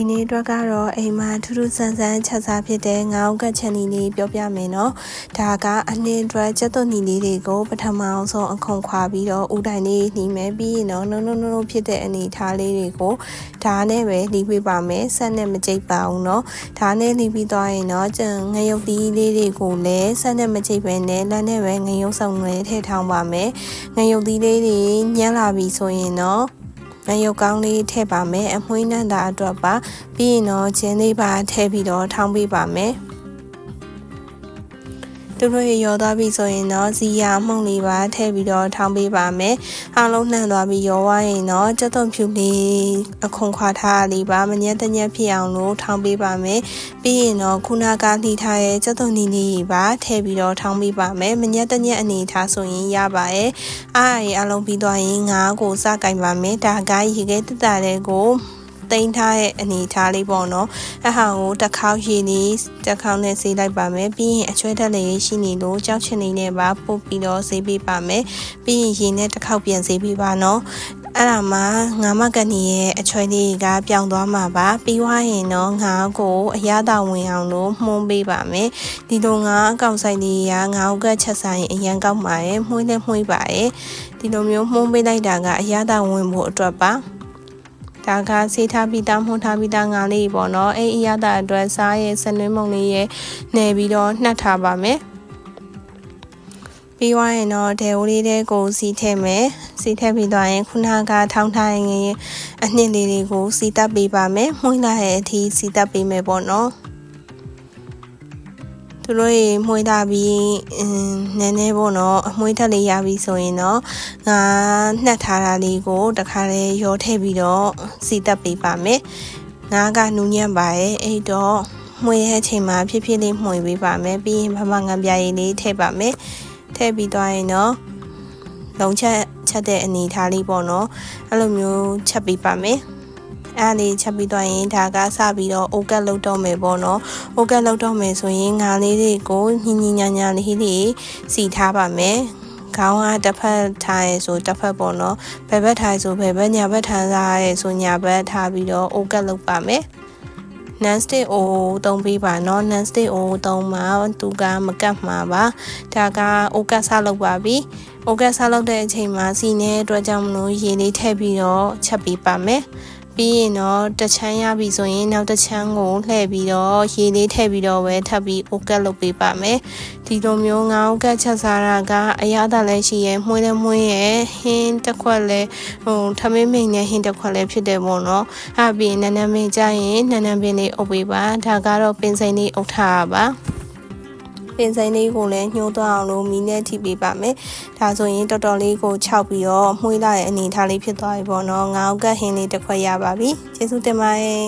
ဒီနေ့အတွက်ကတော့အိမ်မှာထူးထူးဆန်းဆန်းချက်စားဖြစ်တဲ့ငေါကတ်ချန်နီလေးပြောပြမယ်နော်ဒါကအနှင်းအတွက်ချက်သွနီလေးတွေကိုပထမအောင်ဆုံးအခုံခွာပြီးတော့ဥတိုင်လေးနှီးမယ်ပြီးရင်တော့နုံနုံနုံဖြစ်တဲ့အနေထားလေးတွေကိုဒါနဲ့ပဲနှီးပေးပါမယ်ဆက်နဲ့မကြိတ်ပါဘူးနော်ဒါနဲ့နှီးပြီးသွားရင်တော့ငရုတ်သီးလေးတွေကိုလည်းဆက်နဲ့မကြိတ်ပဲနဲ့လက်နဲ့ပဲငရုတ်ဆောင်တွေထည့်ထောင်းပါမယ်ငရုတ်သီးလေးတွေညှက်လာပြီဆိုရင်တော့ ငရုတ်ကောင်းလေးထည့်ပါမယ်အမွှေးနံ့တာအတွက်ပါပြီးရင်တော့ကျင်းလေးပါထည့်ပြီးတော့ထောင်းပေးပါမယ် သူတို့ရရောသွားပြီဆိုရင်တော့ဇီယာမှုန့်လေးပါထည့်ပြီးတော့ထောင်းပေးပါမယ်။အားလုံးနှံသွားပြီးရောသွားရင်တော့ကြက်သွန်ဖြူလေးအခုံခွာထားလေးပါမညက်တညက်ဖြစ်အောင်လို့ထောင်းပေးပါမယ်။ပြီးရင်တော့ခုနကလှီထားရဲ့ကြက်သွန်နီလေးပါထည့်ပြီးတော့ထောင်းပေးပါမယ်။မညက်တညက်အနေထားဆိုရင်ရပါရဲ့။အားရအားလုံးပြီးသွားရင်ငါးကိုစကင်ပါမယ်။ဒါကရေခဲတက်တာတဲ့ကို တိန်းထားတဲ့အနေထားလေးပေါ့နော်အဟောင်ကိုတစ်ခေါက်ရည်နေတစ်ခေါက်နဲ့ဆေးလိုက်ပါမယ်ပြီးရင်အချွဲတက်လေးရှိနေလို့ကြောက်ချင်နေနဲ့ပါပုတ်ပြီးတော့ဆေးပေးပါမယ်ပြီးရင်ရည်နဲ့တစ်ခေါက်ပြန်ဆေးပေးပါနော်အဲ့ဒါမှငါမကနေရဲ့အချွဲလေးကပြောင်းသွားမှာပါပြီးွားရင်တော့ငါကိုအရသာဝင်အောင်လို့မှုန်းပေးပါမယ်ဒီလိုငါအကောင့်ဆိုင်လေးကငါ့ကချက်ဆိုင်အရန်ကောက်ပါရဲ့မှုန်းနဲ့မှုန်းပါရဲ့ဒီလိုမျိုးမှုန်းပေးလိုက်တာကအရသာဝင်ဖို့အတွက်ပါ ဒါကဆေးထားပြီးသားမှုန်းထားပြီးသားငါလေးပေါ့နော်အဲ့အရသာအတွက်စားရဲ့စနွေးမုံလေးရဲ့နယ်ပြီးတော့နှက်ထားပါမယ်ပြီးသွားရင်တော့ဒဲဝလေးတဲ့ကိုစီထည့်မယ်စီထည့်ပြီးသွားရင်ခုနကထောင်းထားရင်အနှစ်လေးတွေကိုစီတက်ပေးပါမယ်မှုန်းလာတဲ့အထိစီတက်ပေးမယ်ပေါ့နော် သူတို့ရေမှွေးတာပြီးအင်းနည်းနည်းပေါ့နော်အမွှေးထက်လေးရပြီဆိုရင်တော့ငါနှက်ထားတာလေးကိုတခါလေရောထည့်ပြီးတော့စီတက်ပေးပါမယ်ငါကနူးညံ့ပါရဲ့အဲ့တော့မှွေရဲ့အချိန်မှာဖြည်းဖြည်းလေးမှွေပေးပါမယ်ပြီးရင်မမငံပြားရည်လေးထည့်ပါမယ်ထည့်ပြီးသွားရင်တော့လုံချက်ချက်တဲ့အနေထားလေးပေါ့နော်အဲ့လိုမျိုးချက်ပေးပါမယ် အဲ့လေးချက်ပြီးသွားရင်ဒါကစပြီးတော့အိုကက်လောက်တော့မယ်ပေါ့နော်အိုကက်လောက်တော့မယ်ဆိုရင်ငါလေးတွေကိုညင်ညင်ညာညာလေးတွေစီထားပါမယ်ခေါင်းကတစ်ဖက်ထားရဲဆိုတစ်ဖက်ပေါ့နော်ဘယ်ဘက်ထားဆိုဘယ်ဘက်ညာဘက်ထားစားရဲဆိုညာဘက်ထားပြီးတော့အိုကက်လောက်ပါမယ် non stick အိုသုံးပေးပါเนาะ non stick အိုသုံးမှာသူကမကတ်မှာပါဒါကအိုကတ်ဆလုပ်ပါပြီအိုကတ်ဆလုပ်တဲ့အချိန်မှာစီနေအတွက်ကြောင့်မလို့ရေလေးထည့်ပြီးတော့ချက်ပေးပါမယ် ပြီးရင်တော့တချမ်းရပြီဆိုရင်နောက်တစ်ချမ်းကိုလှည့်ပြီးတော့ရေလေးထည့်ပြီးတော့ပဲထပ်ပြီးအိုကတ်လုပ်ပေးပါမယ်ဒီလိုမျိုးငါအိုကတ်ချက်စားတာကအရသာလည်းရှိရဲမှုလည်းမှုရဲဟင်းတစ်ခွက်လည်းဟိုထမင်းမိန်နဲ့ဟင်းတစ်ခွက်လည်းဖြစ်တယ်ပေါ့နော်အဲ့ပြီးနန်းနန်းမင်းကြရင်နန်းနန်းပင်လေးအုပ်ပေးပါဒါကတော့ပင်စိန်လေးအုပ်ထားပါ ပင်ဆိုင်လေးကိုလည်းညှိုးသွားအောင်လို့မီးနဲ့ထိပေးပါမယ်။ဒါဆိုရင်တော်တော်လေးကိုခြောက်ပြီးတော့မှုေးလာရဲ့အနေထားလေးဖြစ်သွားပြီပေါ့နော်။ငါ့ကဟင်းလေးတစ်ခွက်ရပါပြီ။ကျေးဇူးတင်ပါတယ်